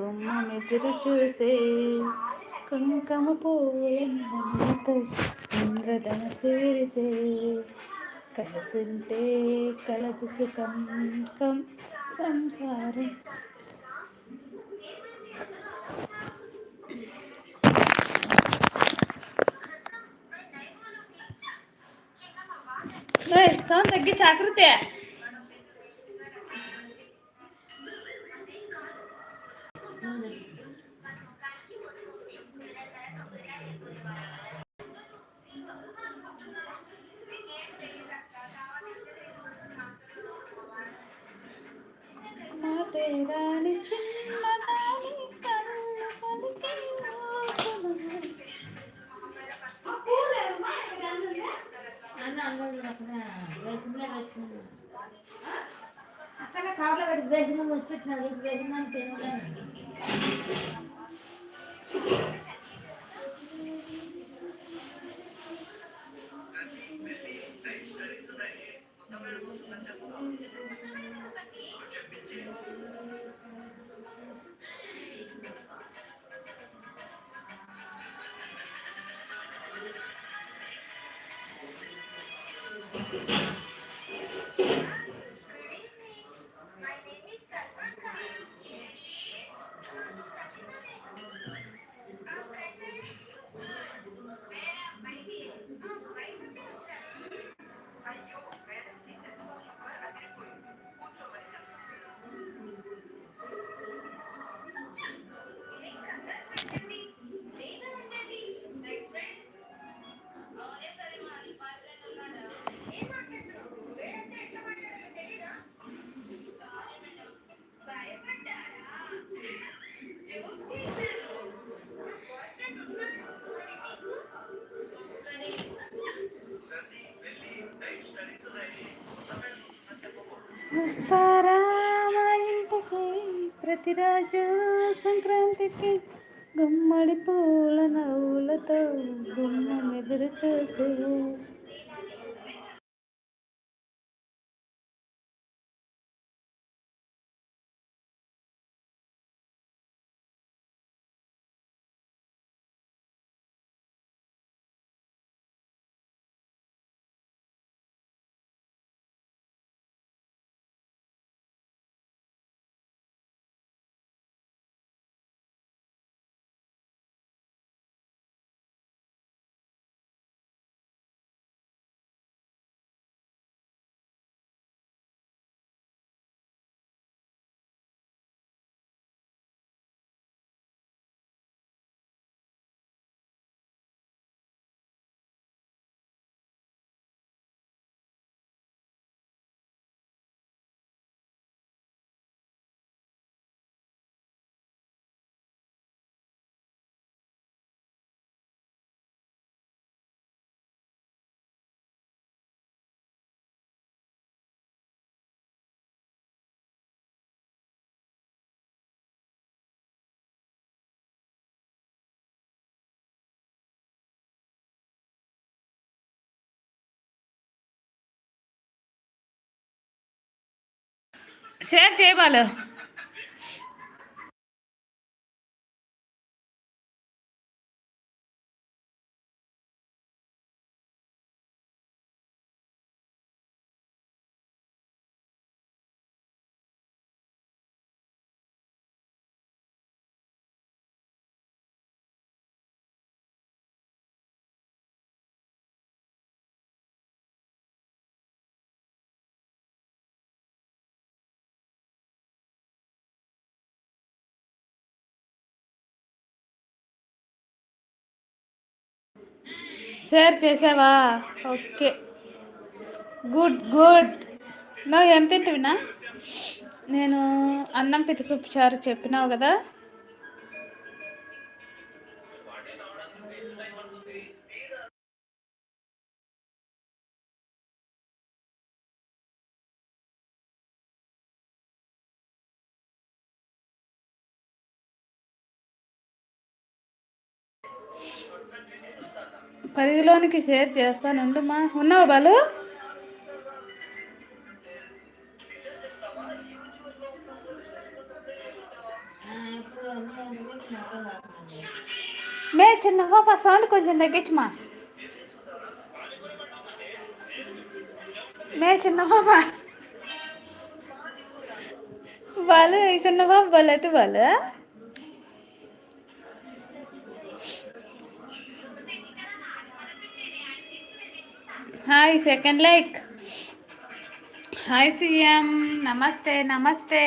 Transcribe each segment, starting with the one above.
గుమ్మమెదురు చూసే కుంకమ పూలతో ఇంద్రధన సేరిసే. కలిసుంటే కలదు సుఖం కం సంసారం. సార్ తగ్గి జాగ్రత్త మాటేరాని చిన్నదాని పలికి అక్కడ కవర్లో పెట్టి బేసిన మూసి పెట్టినారు బేసిన తినలేదు వస్తారా ప్రతిరాజు సంక్రాంతికి గుమ్మడి పూల నవ్వులతో గుమ్మం ఎదురు చూసి షేర్ చేయబాలు షేర్ చేసావా? ఓకే. గుడ్ గుడ్ నువ్వు ఏం తింటున్నా నేను అన్నం పితికి చారు చెప్పినావు కదా. పరిధిలోనికి షేర్ చేస్తాను మా ఉన్నావు బాలు? మే చిన్న పాప సౌండ్ కొంచెం తగ్గించమా? మే చిన్న పాప వాళ్ళు చిన్న పాప వాళ్ళు అయితే వాళ్ళు hi second like hi CM నమస్తే నమస్తే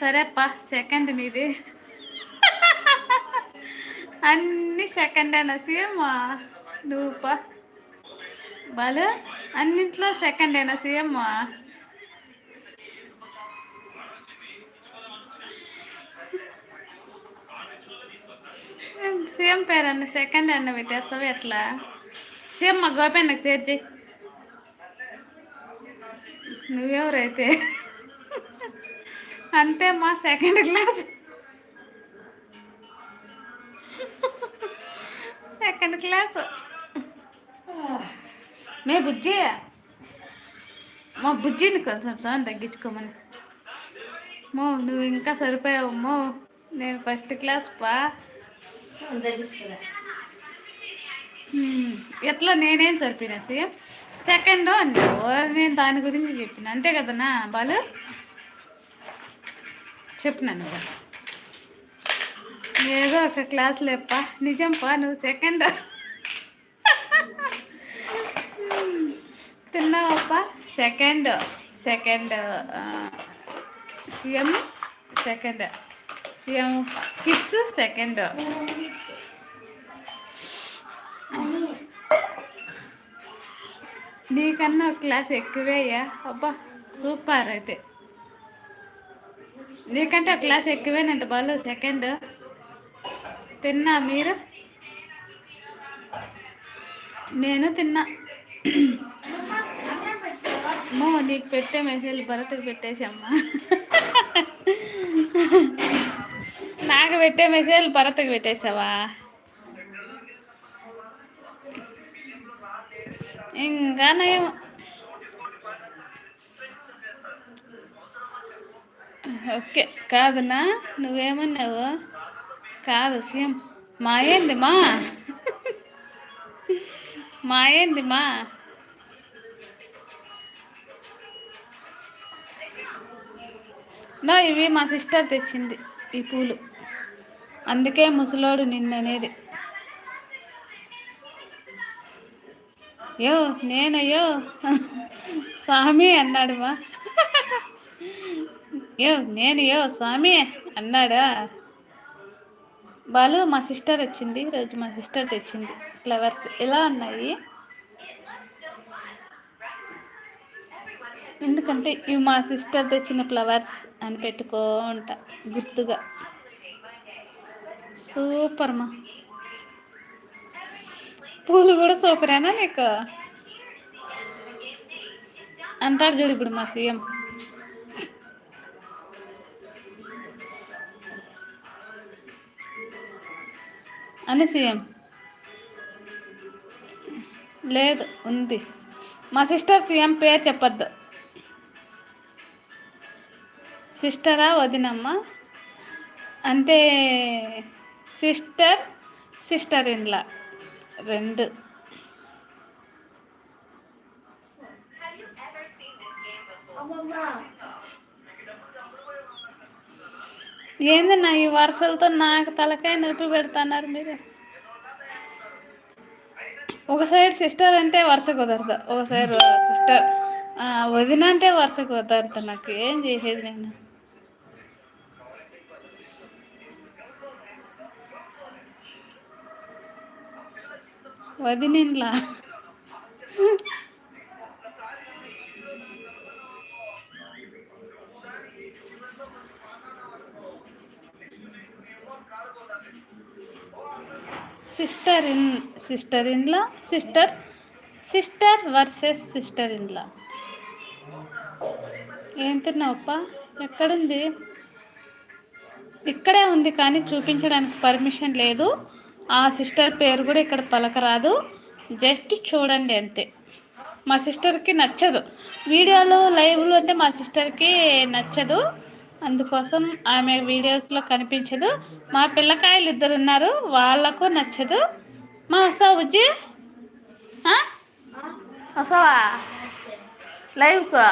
సరేప్ప సెకండ్ నీది. అన్ని సెకండ్ అయినా సీఎం నువ్వుపా బాలు అన్నింట్లో సెకండ్ అయినా సీఎం సీఎం పేరు అన్న సెకండ్ అన్న పెట్టేస్తావు ఎట్లా? సేమ్ మా గోపన్నకు షేర్ చేయి. నువ్వెవరైతే? అంతే మా సెకండ్ క్లాస్ సెకండ్ క్లాస్ మే బుజ్జి. మా బుజ్జిని కొంచెం సార్ తగ్గించుకోమని? మో నువ్వు ఇంకా సరిపోయావు మో. నేను ఫస్ట్ క్లాస్ పా. సౌండ్ ఎట్లా నేనేం సరిపోయినా సీఎం సెకండ్ నేను దాని గురించి చెప్పిన. అంతే కదనా బాలు? చెప్పినాను ఏదో ఒక క్లాస్ లేప్ప నిజం పా నువ్వు second? తిన్నావప్ప? Second. Second CM second. CM kids second. నీకన్నా ఒక క్లాస్ ఎక్కువే అబ్బా సూపర్ అయితే. నీకంటే ఒక క్లాస్ ఎక్కువేనంట బాలు సెకండ్. తిన్నా మీరు? నేను తిన్నా. మో నీకు పెట్టే మెసేజ్ భరత్కి పెట్టేసమ్మా నాకు పెట్టే మెసేజ్ భరత్కి పెట్టేసావా ఇంకా నయం. ఓకే కాదునా? నువ్వేమన్నావు? కాదు సీఎం. మా ఏంది మా? మా ఏంది మా? నా ఇవి మా సిస్టర్ తెచ్చింది ఈ పూలు. అందుకే ముసలోడు నిన్ననేది. యో నేనయ్యో స్వామి అన్నాడు మా. యో నేను యో స్వామి అన్నాడా? బాలు మా సిస్టర్ వచ్చింది. ఈరోజు మా సిస్టర్ తెచ్చింది ఫ్లవర్స్. ఎలా ఉన్నాయి? ఎందుకంటే ఇవి మా సిస్టర్ తెచ్చిన ఫ్లవర్స్ అని పెట్టుకో ఉంటా గుర్తుగా. సూపర్ మా. పూలు కూడా సూపరేనా నీకు? అంటారు చూడు ఇప్పుడు మా సీఎం. అని సీఎం. లేదు ఉంది. మా సిస్టర్ సీఎం పేరు చెప్పొద్దు. సిస్టరా వదినమ్మా? అంటే సిస్టర్ సిస్టర్ ఇన్లా రెండు. ఏందన్నా ఈ వరుసలతో నాకు తలకాయ నొప్పి పెడుతున్నారు మీరు? ఒక సైడ్ సిస్టర్ అంటే వరుస కుదరదు ఒక సైడ్ సిస్టర్. వదిన అంటే వరుస కుదరదు నాకు ఏం చేసేది నేను? వదినిన్లా? Sister in sister in law sister sister versus sister in law ఏం తిన్నావప్ప? ఎక్కడుంది? ఇక్కడే ఉంది కానీ చూపించడానికి పర్మిషన్ లేదు. ఆ సిస్టర్ పేరు కూడా ఇక్కడ పలకరాదు. జస్ట్ చూడండి అంతే. మా సిస్టర్కి నచ్చదు. వీడియోలు లైవ్లు అంటే మా సిస్టర్కి నచ్చదు. అందుకోసం ఆమె వీడియోస్లో కనిపించదు. మా పిల్లకాయలు ఇద్దరు ఉన్నారు. వాళ్ళకు నచ్చదు. మా వస్తావా బుజ్జి వస్తావా? లైవ్కు?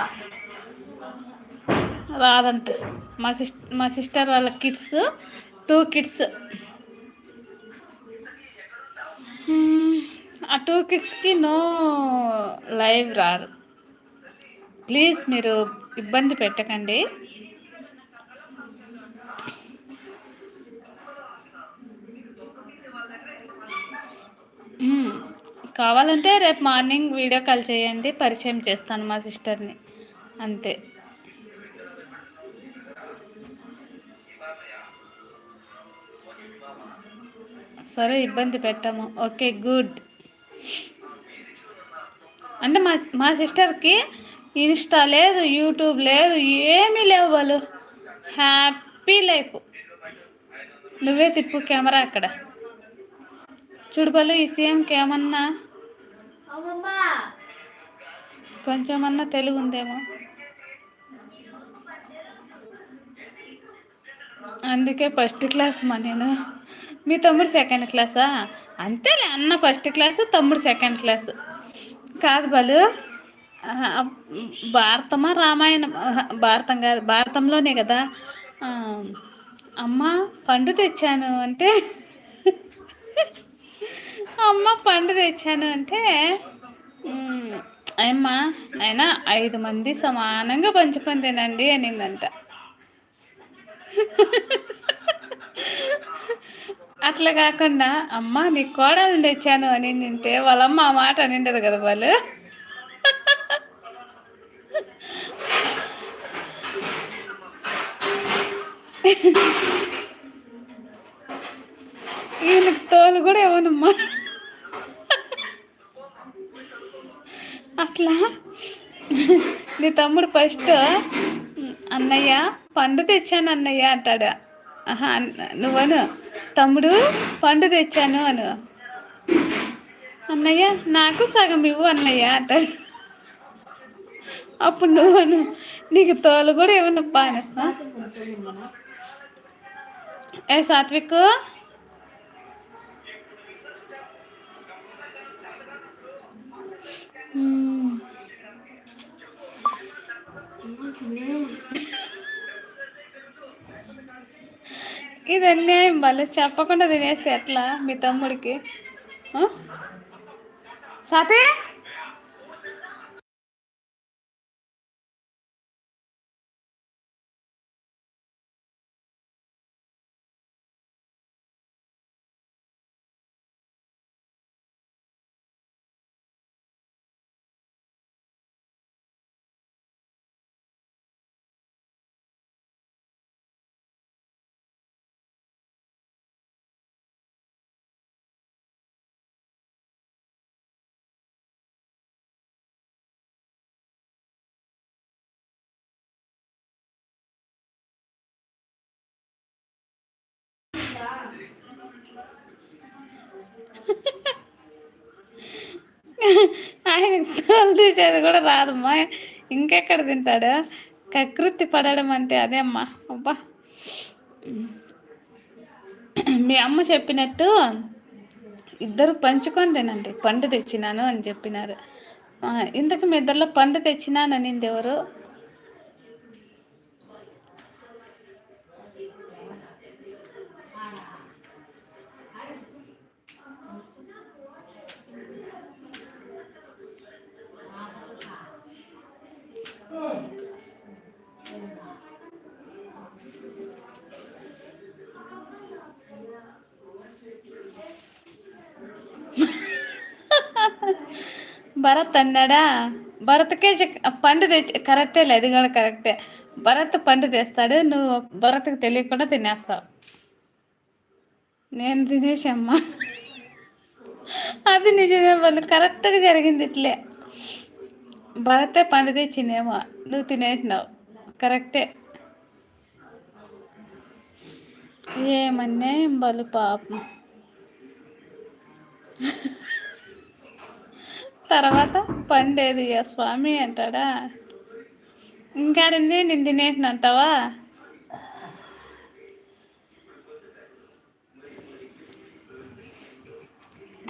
రాదంట. మా సిస్ మా సిస్టర్ వాళ్ళ కిడ్స్ టూ కిడ్స్. ఆ టూ కిడ్స్కి నో లైవ్ రారు ప్లీజ్ మీరు ఇబ్బంది పెట్టకండి. కావాలంటే రేపు మార్నింగ్ వీడియో కాల్ చేయండి పరిచయం చేస్తాను మా సిస్టర్ని. అంతే. సరే ఇబ్బంది పెట్టాము. Okay good. అంటే మా మా సిస్టర్కి ఇన్స్టా లేదు యూట్యూబ్ లేదు ఏమీ లేవు వాళ్ళు. Happy life. నువ్వే తిప్పు కెమెరా అక్కడ. చూడు బలు ఈ సీఎంకి ఏమన్నా? కొంచెమన్నా తెలుగు ఉందేమో. అందుకే ఫస్ట్ క్లాస్ మా నేను. మీ తమ్ముడు సెకండ్ క్లాసా అంతేలే అన్న ఫస్ట్ క్లాసు తమ్ముడు సెకండ్ క్లాసు కాదు బలు భారతమా రామాయణం? భారతం కాదు భారతంలోనే కదా. అమ్మ పండు తెచ్చాను అంటే అమ్మ పండు తెచ్చాను అంటే అమ్మా నాయన ఐదు మంది సమానంగా పంచుకొని తినండి అనిందంట. అట్లా కాకుండా అమ్మ నీ కోడలు తెచ్చాను అని నింటే వాళ్ళమ్మ ఆ మాట అనిండదు కదా వాళ్ళు. ఈయనకు తోలు కూడా తమ్ముడు ఫస్ట్ అన్నయ్య పండు తెచ్చాను అన్నయ్య అంటాడు. ఆహా నువ్వను తమ్ముడు పండు తెచ్చాను అను. అన్నయ్య నాకు సగం ఇవ్వు అన్నయ్య అంటాడు. అప్పుడు నువ్వను నీకు తోలు కూడా ఇవ్వనప్పా అను. ఏ సాత్విక్? Hmm. ఇది అన్యాయం వాళ్ళు చెప్పకుండా తినేస్తే ఎట్లా మీ తమ్ముడికి? సతే సాతే? ఆయన తోలు తీసేది కూడా రాదమ్మా. ఇంకెక్కడ తింటాడు? కకృతి పడడం అంటే అదే అమ్మా. అబ్బా. మీ అమ్మ చెప్పినట్టు ఇద్దరు పంచుకొని తినండి. పండు తెచ్చినాను అని చెప్పినారు. ఇంతకు మీ ఇద్దరిలో పండు తెచ్చినానని ఎవరు? భరత్ అన్నాడా భరత్కే చెక్- పండు తెచ్చి కరెక్టే లేదు కూడా కరెక్టే భరత్ పండు తెస్తాడు నువ్వు భరత్కి తెలియకుండా తినేస్తావు నేను తినేసమ్మా అది నిజమే వాళ్ళు కరెక్ట్గా జరిగింది ఇట్లే భరతే పండు తెచ్చిందేమో నువ్వు తినేసినావు కరెక్టే ఏమన్నా వాళ్ళు బలు పాపం తర్వాత పండేది ఆ స్వామి అంటాడా? ఇంకాడింది? నేను తినేసిన అంటావా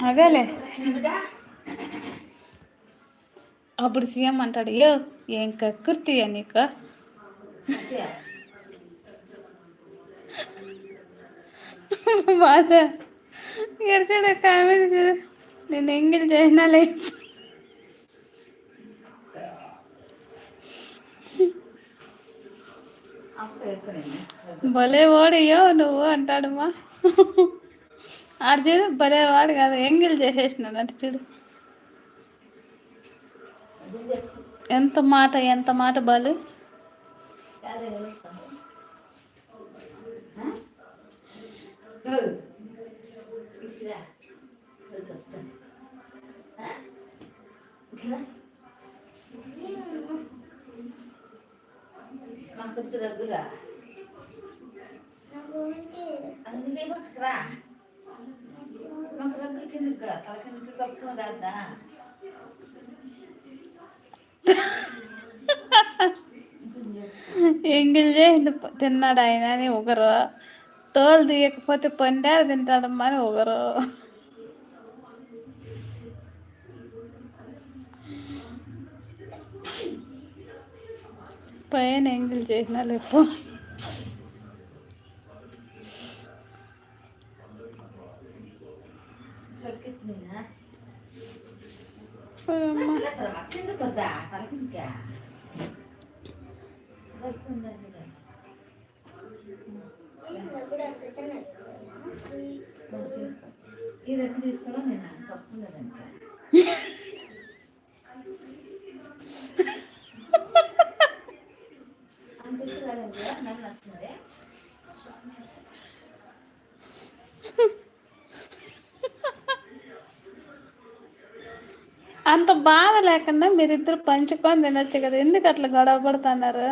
అదేలే. అప్పుడు సీఎం అంటాడు ఏ ఏం కక్కుర్తియా నీకు? బాధ ఎడతాడు కామెంట్ నేను ఎంగిల్ చేసినా లే భలే ఓడియో నువ్వు అంటాడమ్మా. ఆడు చూడు భలే వాడు కాదు ఎంగిల్ చేసేసినాడు అంటే చూడు. ఎంత మాట ఎంత మాట బాలు. కొంచెం రగ్గురా అందుకే పట్టుకురా మాకు రగ్గు కిందకి రా తల కిందకి కప్పుకొని రాద్దా? ఎంగిల్ చేసింది తిన్నాడు ఆయన అని ఒకరు. తోలు తీయకపోతే పొందారు తింటాడమ్మా అని ఒకరు. పైన ఎంగిల్ చేసిన లేపు రగ్గుతుందా అమ్మా. కిందకి వద్దా తల కిందకి రగ్గుందా ఈ రగ్గు తీసుకురా నేను కప్పుకున్నదంటే అంత బాధ లేకుండా మీరిద్దరు పంచుకొని తినొచ్చు కదా ఎందుకు అట్లా గొడవ పడుతున్నారు?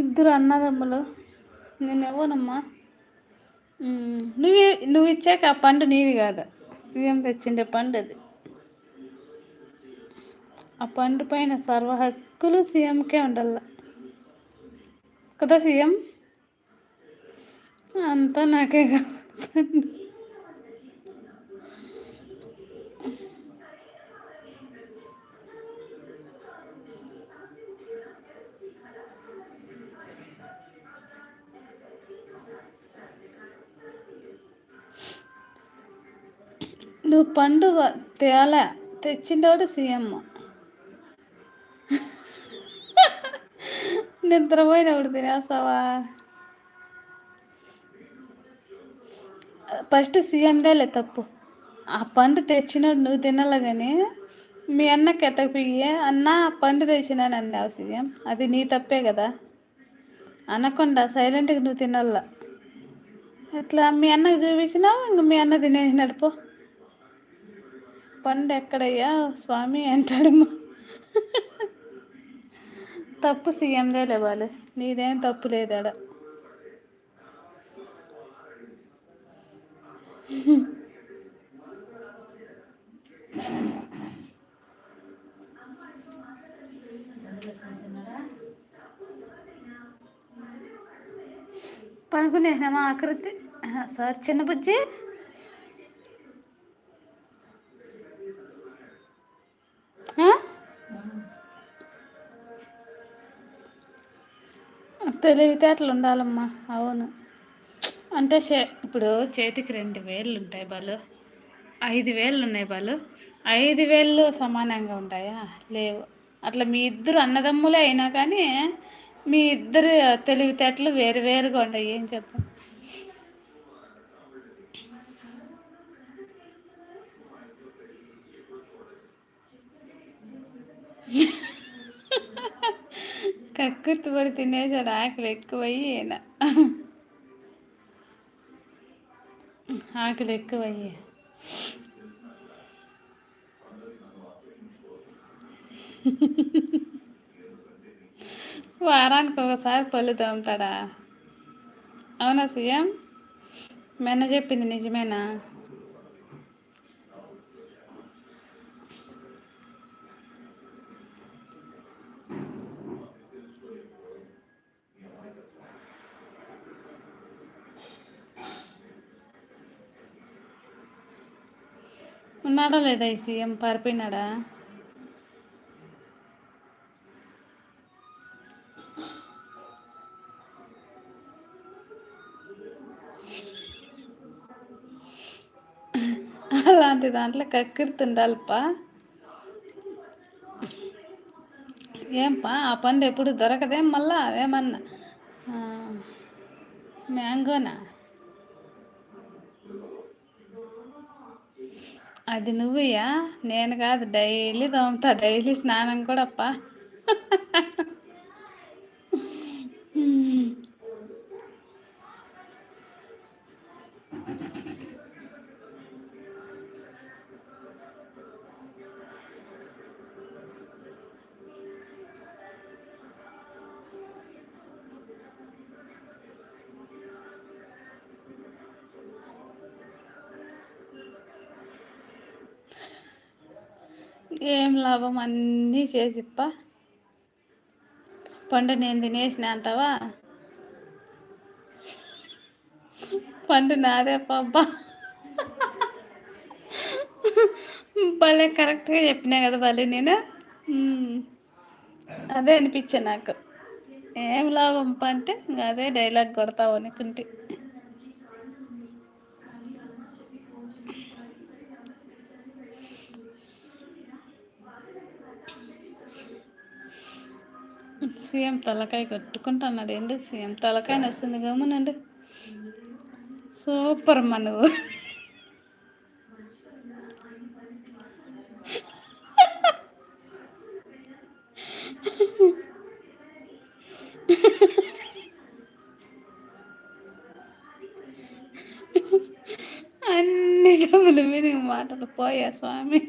ఇద్దరు అన్నదమ్ములు నేను నువ్వు నువ్వు ఇచ్చాక ఆ పండు నీది కాదు. సీఎం తెచ్చిండే పండు అది. ఆ పండు పైన సర్వ హక్కులు సీఎంకే ఉండాల. కదా సీఎం? అంతా నాకే కావాలి. నువ్వు పండుగ తేలే తెచ్చిండోడు సీఎం. నిద్రపోయినప్పుడు తినేస్తావా? ఫస్ట్ సీఎందేలే తప్పు. ఆ పండు తెచ్చినోడు నువ్వు తినలే కానీ మీ అన్నకి ఎత్తకపోయి అన్న ఆ పండు తెచ్చినాను అన్నావు సీఎం. అది నీ తప్పే కదా. అనకుండా సైలెంట్గా నువ్వు తినాల. ఇట్లా మీ అన్నకి చూపించినావు? ఇంక మీ అన్న తినేసినాడు పో. పండు ఎక్కడయ్యా స్వామి అంటాడమ్మా తప్పు సీఎందే లేవాలి. నీదేం తప్పు లేదు ఆడ పనుకునేసినామా ఆకృతి సార్ చిన్న బుజ్జి? తెలివితేటలు ఉండాలమ్మా. అవును. అంటే చే ఇప్పుడు చేతికి రెండు వేళ్ళు ఉంటాయి బాలు. ఐదు వేళ్ళు ఉన్నాయి బాలు. ఐదు వేళ్ళు సమానంగా ఉంటాయా? లేవు. అట్లా మీ ఇద్దరు అన్నదమ్ములే అయినా కానీ మీ ఇద్దరు తెలివితేటలు వేరు వేరుగా ఉంటాయి. ఏం చెప్తాం కక్కుర్తిపడి తినేసాడు ఆకలి ఎక్కువయ్యి ఆకలి ఎక్కువయ్యి. వారానికి ఒకసారి పళ్ళు తోముతాడా? అవునా సీఎం? మెన్న చెప్పింది నిజమేనా? ఉన్నాడా లేదా ఈ సీఎం? పారిపోయినాడా? అలాంటి దాంట్లో కక్కిరుతుండాలప్పా ఏంపా ఆ పండు ఎప్పుడు దొరకదేం మళ్ళా? అదేమన్నా? మ్యాంగోనా? అది నువ్వయ్యా? నేను కాదు డైలీ తోముతా డైలీ స్నానం కూడా అప్ప. ఏం లాభం? అన్నీ చేసిప్ప. పండు నేను తినేసిన అంటావా? పండు నాదే పబ్బా భలే కరెక్ట్గా చెప్పినా కదా భలే నేను. అదే అనిపించా నాకు. ఏం లాభం అంటే అదే డైలాగ్ కొడతావు అనుకుంటే. సీఎం తలకాయ కొట్టుకుంటున్నాడు. ఎందుకు సీఎం తలకాయ వస్తుంది గమనండి సూపర్ అమ్మా నువ్వు అన్ని డబ్బులు మీద మాటలు పోయా స్వామి.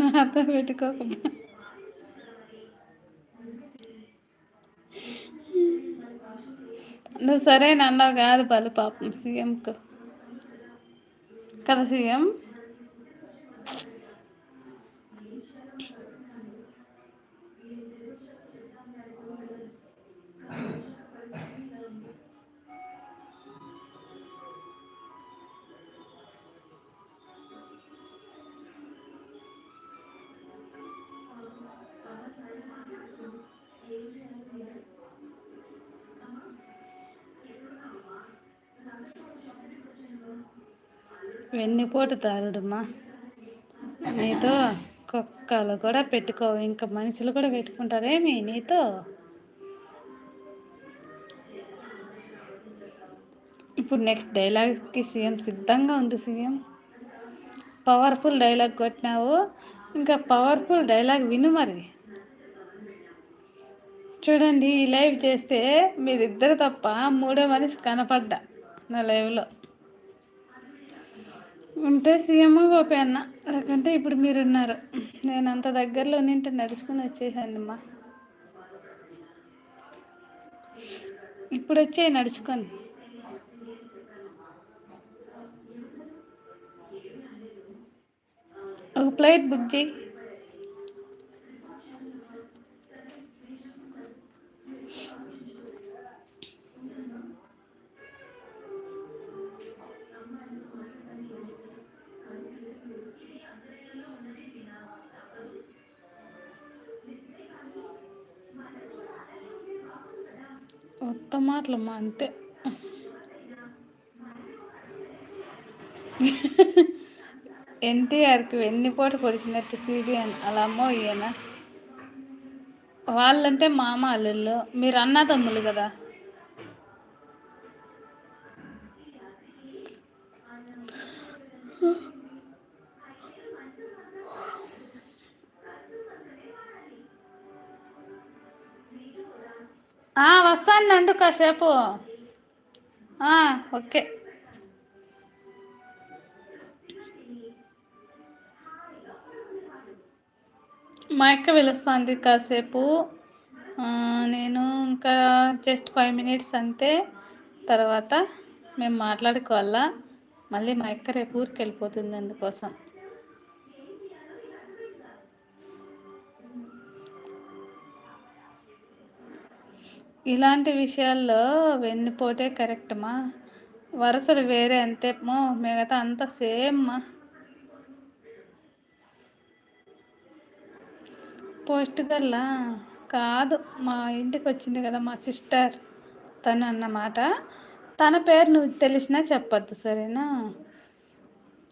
నాతో పెట్టుకోక నువ్వు సరే నన్నావు కాదు పలు పాపం. సీఎంకు. కదా సీఎం? వెన్నుపోటు తారుడమ్మా నీతో కుక్కలు కూడా పెట్టుకోవు. ఇంకా మనుషులు కూడా పెట్టుకుంటారేమి నీతో? ఇప్పుడు నెక్స్ట్ డైలాగ్కి సీఎం సిద్ధంగా ఉంది సీఎం. పవర్ఫుల్ డైలాగ్ కొట్టినావు. ఇంకా పవర్ఫుల్ డైలాగ్ విను మరి. చూడండి ఈ లైవ్ చేస్తే మీరిద్దరు తప్ప మూడో మనిషి కనపడ్డా నా లైవ్లో ఉంటే సీఎం గోపి అన్న లేకంటే ఇప్పుడు మీరున్నారు. నేను అంత దగ్గరలో నింటే నడుచుకుని వచ్చేసాను అమ్మా. ఇప్పుడు వచ్చే నడుచుకొని. ఒక ప్లేట్ బుక్ చేయి. కొత్త మాటలమ్మా అంతే. ఎన్టీఆర్కి వెన్నిపోటు పొడిచినట్టు సిబిఎన్ అలా అమ్మో ఈయన. వాళ్ళంటే మామ అల్లుళ్ళు. మీరు అన్నదమ్ములు కదా. వస్తాను కాసేపు. ఓకే. మా అక్క పిలుస్తుంది కాసేపు. నేను ఇంకా జస్ట్ ఫైవ్ మినిట్స్ అంతే. తర్వాత మేము మాట్లాడుకోవాలా? మళ్ళీ మా అక్క రేపు ఊరికి వెళ్ళిపోతుంది అందుకోసం. ఇలాంటి విషయాల్లో వెన్నుపోటే కరెక్టమా? వరుసలు వేరే అంతేమో మిగతా అంతా సేమ్మా. పోస్ట్ గల్లా కాదు మా ఇంటికి వచ్చింది కదా మా సిస్టర్ తను అన్నమాట. తన పేరు నువ్వు తెలిసినా చెప్పొద్దు సరేనా?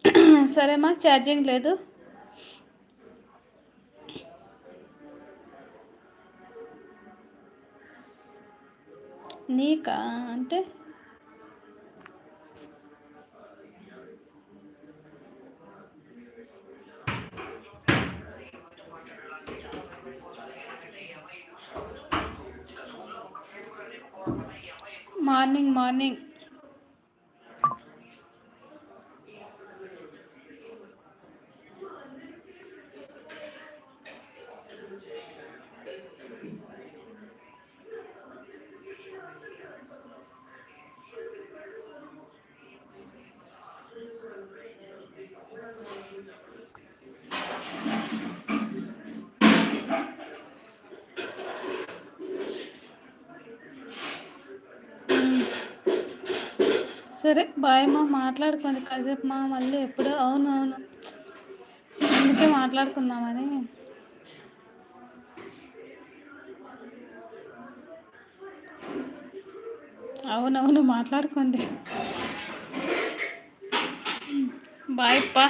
సరేమా ఛార్జింగ్ లేదు? నీకా? అంటే మార్నింగ్ మార్నింగ్ సరే బాయ్ మాట్లాడుకోండి కాసేపు మా మళ్ళీ ఎప్పుడు అవును అవును. అందుకే మాట్లాడుకుందామని. అవునవును మాట్లాడుకోండి బాయ్ పా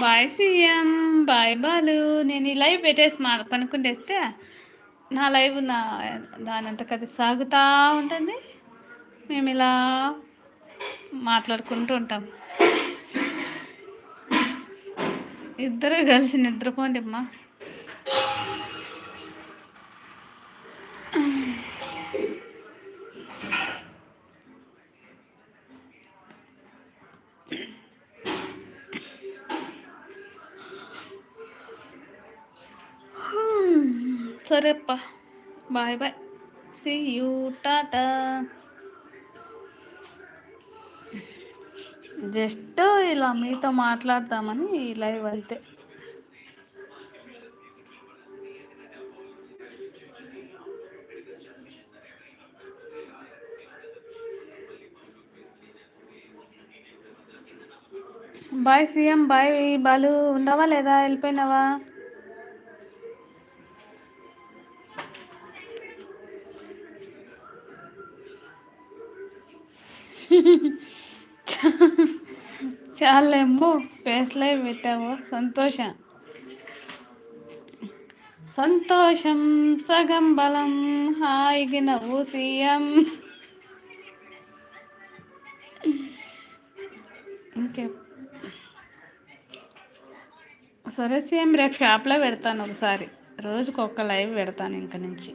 బాయ్ సీఎం బాయ్ బాలు. నేను ఈ లైవ్ పెట్టేసి మా పనుకుంటేస్తే నా లైవ్ నా దాని అంత కథ సాగుతూ ఉంటుంది. మేము ఇలా మాట్లాడుకుంటూ ఉంటాం. ఇద్దరు కలిసి నిద్రపోండి అమ్మా. సరే అప్ప bye bye. See you tata. Just ఇలా మీతో మాట్లాడదామని ఈ లైవ్ అంతే. బాయ్ సీఎం బాయ్ బాలు ఉన్నావా లేదా? వెళ్ళిపోయినావా? చాలేమో ఫేస్లే పెట్టావు. సంతోషం. సంతోషం సగం బలం హాయిగా నవ్వు సీఎం ఇంకే? సరే సీఎం రేపు షాప్లో పెడతాను ఒకసారి. రోజుకి ఒక్క లైవ్ పెడతాను ఇంక నుంచి.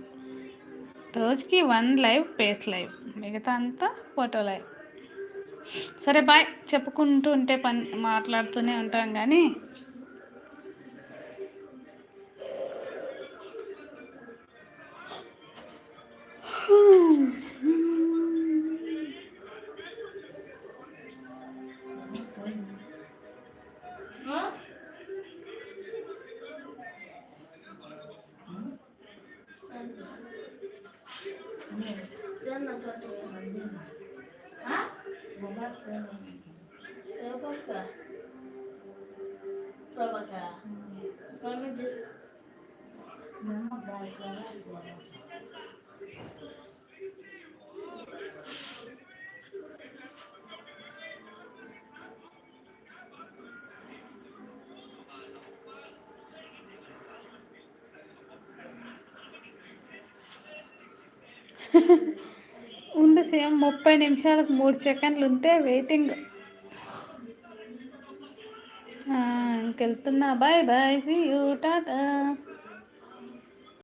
రోజుకి వన్ లైవ్ పేస్ లైవ్. మిగతా అంతా ఫోటో లైవ్. సరే బాయ్. చెప్పుకుంటూ ఉంటే పని మాట్లాడుతూనే ఉంటాం కానీ Şuraya bak da. Şuraya bak ya. Görmedir. Yanına bağışlanan bir ముప్పై నిమిషాలకు మూడు సెకండ్లు ఉంటే waiting. ఇంకెళ్తున్నా. Bye bye. See you tata.